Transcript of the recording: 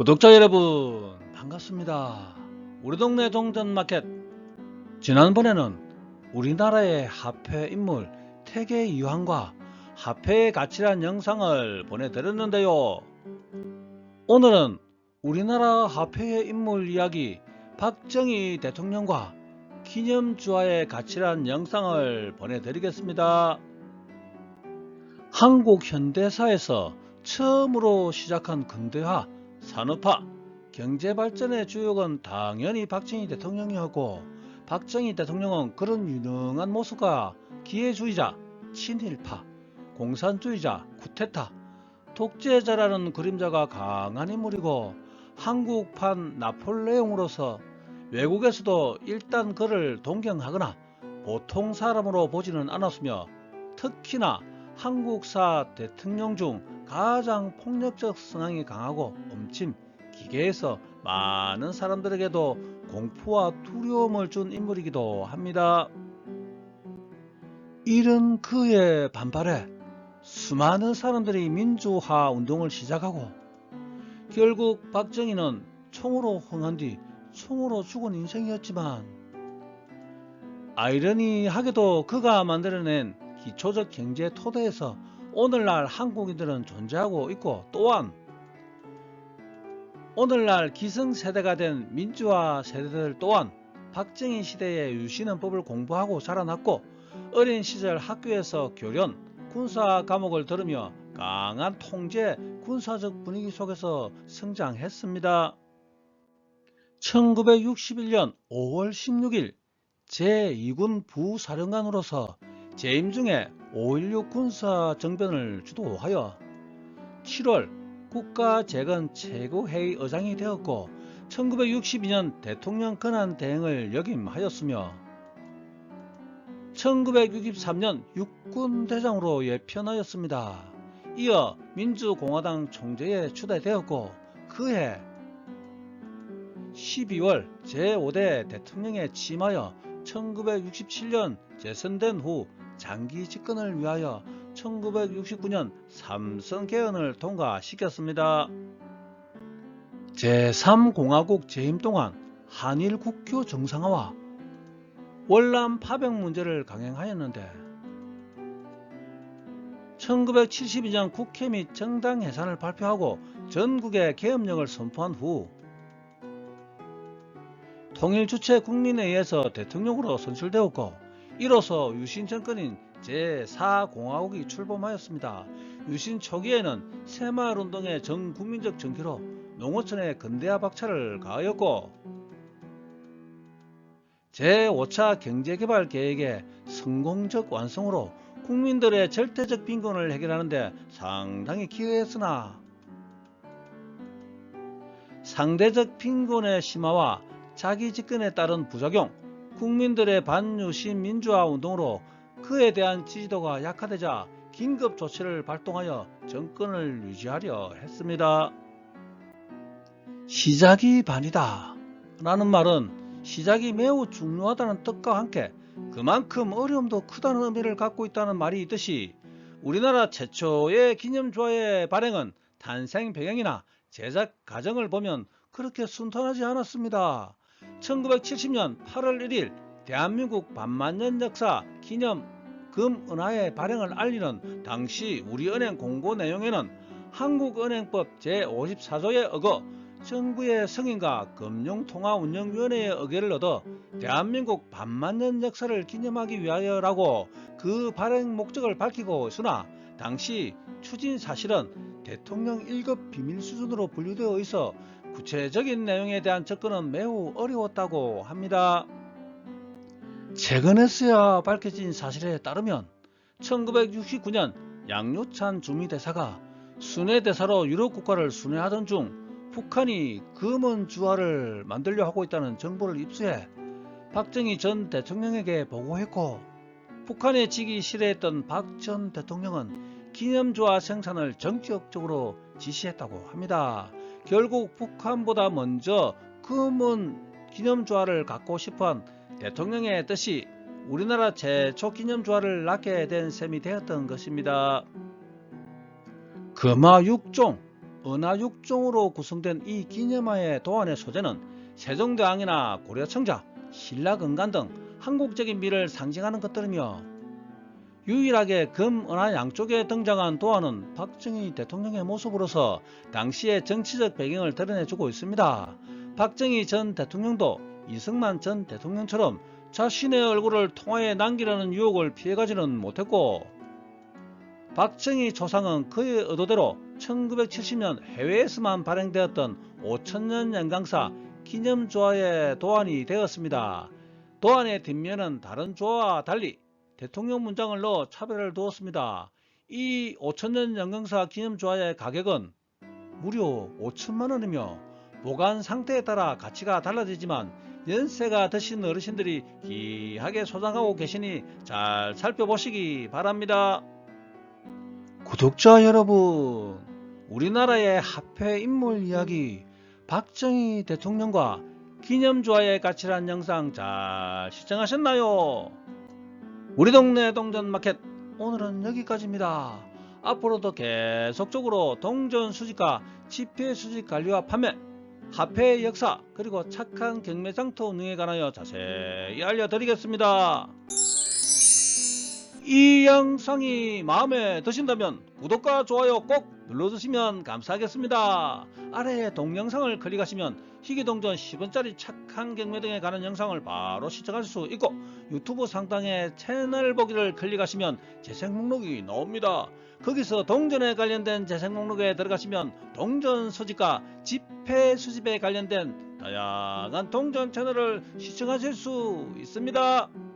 구독자 여러분 반갑습니다. 우리 동네 동전마켓 지난번에는 우리나라의 화폐 인물 태계 이황과 화폐의 가치란 영상을 보내드렸는데요. 오늘은 우리나라 화폐의 인물 이야기 박정희 대통령과 기념주화의 가치란 영상을 보내드리겠습니다. 한국 현대사에서 처음으로 시작한 근대화, 산업화, 경제발전의 주역은 당연히 박정희 대통령이었고 박정희 대통령은 그런 유능한 모습과 기회주의자, 친일파, 공산주의자, 쿠데타, 독재자라는 그림자가 강한 인물이고 한국판 나폴레옹으로서 외국에서도 일단 그를 동경하거나 보통 사람으로 보지는 않았으며 특히나 한국사 대통령 중 가장 폭력적 성향이 강하고 엄침, 기계에서 많은 사람들에게도 공포와 두려움을 준 인물이기도 합니다. 이런 그의 반발에 수많은 사람들이 민주화 운동을 시작하고 결국 박정희는 총으로 흥한 뒤 총으로 죽은 인생이었지만 아이러니하게도 그가 만들어낸 기초적 경제 토대에서 오늘날 한국인들은 존재하고 있고 또한 오늘날 기성세대가 된 민주화 세대들 또한 박정희 시대의 유신헌법을 공부하고 자라났고 어린 시절 학교에서 교련, 군사 과목을 들으며 강한 통제, 군사적 분위기 속에서 성장했습니다. 1961년 5월 16일 제2군 부사령관으로서 재임 중에 5.16 군사 정변을 주도하여 7월 국가재건 최고회의 의장이 되었고 1962년 대통령 권한 대행을 역임하였으며 1963년 육군 대장으로 예편하였습니다. 이어 민주공화당 총재에 추대되었고 그해 12월 제5대 대통령에 취임하여 1967년 재선된 후 장기 집권을 위하여 1969년 삼선 개헌을 통과시켰습니다. 제3공화국 재임 동안 한일 국교 정상화와 월남 파병 문제를 강행하였는데 1972년 국회 및 정당 해산을 발표하고 전국에 계엄령을 선포한 후 통일 주체 국민회의에서 대통령으로 선출되었고 이로써 유신 정권인 제4공화국이 출범하였습니다. 유신 초기에는 새마을운동의 전국민적 정기로 농어촌의 근대화 박차를 가하였고 제5차 경제개발 계획의 성공적 완성으로 국민들의 절대적 빈곤을 해결하는 데 상당히 기여했으나 상대적 빈곤의 심화와 자기 집권에 따른 부작용, 국민들의 반유신 민주화 운동으로 그에 대한 지지도가 약화되자 긴급 조치를 발동하여 정권을 유지하려 했습니다. 시작이 반이다 라는 말은 시작이 매우 중요하다는 뜻과 함께 그만큼 어려움도 크다는 의미를 갖고 있다는 말이 있듯이 우리나라 최초의 기념조화의 발행은 탄생 배경이나 제작 과정을 보면 그렇게 순탄하지 않았습니다. 1970년 8월 1일 대한민국 반만년 역사 기념 금은하의 발행을 알리는 당시 우리은행 공고 내용에는 한국은행법 제54조에 어거 정부의 승인과 금융통화운영위원회의 의결을 얻어 대한민국 반만년 역사를 기념하기 위하여라고 그 발행 목적을 밝히고 있으나 당시 추진 사실은 대통령 1급 비밀 수준으로 분류되어 있어 구체적인 내용에 대한 접근은 매우 어려웠다고 합니다. 최근에서야 밝혀진 사실에 따르면 1969년 양유찬 주미대사가 순회대사로 유럽 국가를 순회하던 중 북한이 금은 주화를 만들려 하고 있다는 정보를 입수해 박정희 전 대통령에게 보고했고 북한에 지기 싫어했던 박 전 대통령은 기념주화 생산을 전격적으로 지시했다고 합니다. 결국 북한보다 먼저 금은 기념주화를 갖고 싶어한 대통령의 뜻이 우리나라 최초 기념주화를 낳게 된 셈이 되었던 것입니다. 금화 6종, 은하육종으로 구성된 이 기념화의 도안의 소재는 세종대왕이나 고려청자, 신라건간 등 한국적인 미를 상징하는 것들이며 유일하게 금, 은하 양쪽에 등장한 도안은 박정희 대통령의 모습으로서 당시의 정치적 배경을 드러내주고 있습니다. 박정희 전 대통령도 이승만 전 대통령처럼 자신의 얼굴을 통화에 남기려는 유혹을 피해가지는 못했고 박정희 조상은 그의 의도대로 1970년 해외에서만 발행되었던 5천년 연강사 기념조화의 도안이 되었습니다. 도안의 뒷면은 다른 조화와 달리 대통령 문장을 넣어 차별을 두었습니다. 이 5천년 연강사 기념조화의 가격은 무려 5천만 원이며 보관 상태에 따라 가치가 달라지지만 연세가 드신 어르신들이 귀하게 소장하고 계시니 잘 살펴보시기 바랍니다. 구독자 여러분, 우리나라의 화폐 인물 이야기 박정희 대통령과 기념조화의 가치란 영상 잘 시청하셨나요? 우리 동네 동전마켓 오늘은 여기까지입니다. 앞으로도 계속적으로 동전 수집과 지폐 수집 관리와 판매, 화폐의 역사 그리고 착한 경매장터 운영에 관하여 자세히 알려드리겠습니다. 이 영상이 마음에 드신다면 구독과 좋아요 꼭 눌러주시면 감사하겠습니다. 아래 동영상을 클릭하시면 희귀동전 10원짜리 착한 경매 등에 관한 영상을 바로 시청할 수 있고 유튜브 상단에 채널 보기를 클릭하시면 재생 목록이 나옵니다. 거기서 동전에 관련된 재생 목록에 들어가시면 동전 수집과 지폐 수집에 관련된 다양한 동전 채널을 시청하실 수 있습니다.